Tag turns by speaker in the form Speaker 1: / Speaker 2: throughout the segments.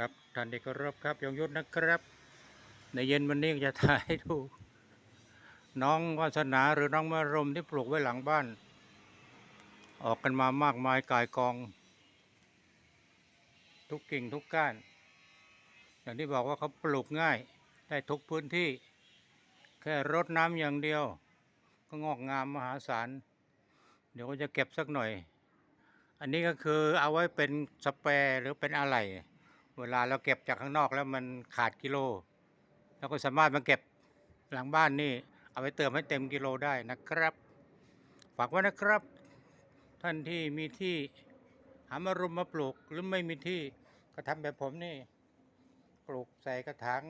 Speaker 1: ครับท่านที่เคารพครับยงยุทธนะครับ ในเย็นวันนี้จะถ่ายให้ดู น้องวาสนาหรือน้องมารมที่ปลูกไว้หลังบ้าน ออกกันมามากมายกายกอง ทุกกิ่งทุกก้าน อย่างที่บอกว่าเขาปลูกง่ายได้ทุกพื้นที่ แค่รดน้ำอย่างเดียว ก็งอกงามมหาศาล เดี๋ยวก็จะเก็บสักหน่อย อันนี้ก็คือเอาไว้เป็นสเปรหรือเป็นอะไร เวลาเราเก็บจากข้างนอกแล้วมันขาดกิโลเราก็สามารถมาเก็บหลังบ้านนี่ เอาไปเติมให้เต็มกิโลได้นะครับ ฝากไว้นะครับ ท่านที่มีที่หามารุมมาปลูกหรือไม่มีที่ก็ทำแบบผมนี่ ปลูกใส่กระถาง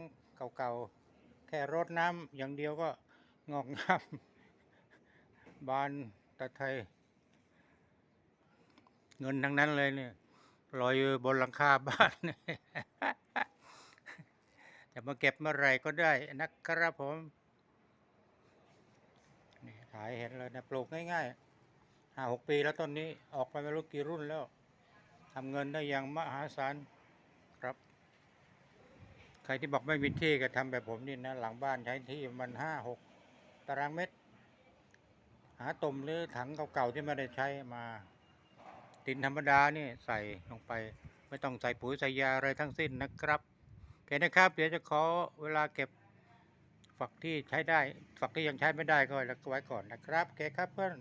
Speaker 1: เก่าๆ แค่รดน้ำอย่างเดียวก็งอกงามบานตะไทย เงินทั้งนั้นเลยเนี่ย ลอยอยู่บนหลังคาบ้านเนี่ยจะมาเก็บเมื่อไรก็ได้นะครับผมนี่ถ่ายเห็นเลยนะปลูกง่ายๆห้าหกปีแล้วต้นนี้ออกไปไม่รู้กี่รุ่นแล้วทำเงินได้อย่างมหาศาลครับ ใครที่บอกไม่มีที่ก็ทำแบบผมนี่นะ หลังบ้านใช้ที่มันห้าหกตารางเมตร หาตมหรือถังเก่าๆที่ไม่ได้ใช้มา ดินธรรมดานี่ใส่ลงไป ไม่ต้องใส่ปุ๋ยใส่ยาอะไรทั้งสิ้นนะครับโอเคนะครับ เดี๋ยวจะขอเวลาเก็บฝักที่ใช้ได้ฝักที่ยังใช้ไม่ได้ก็ไว้ก่อนนะครับโอเคครับเพื่อน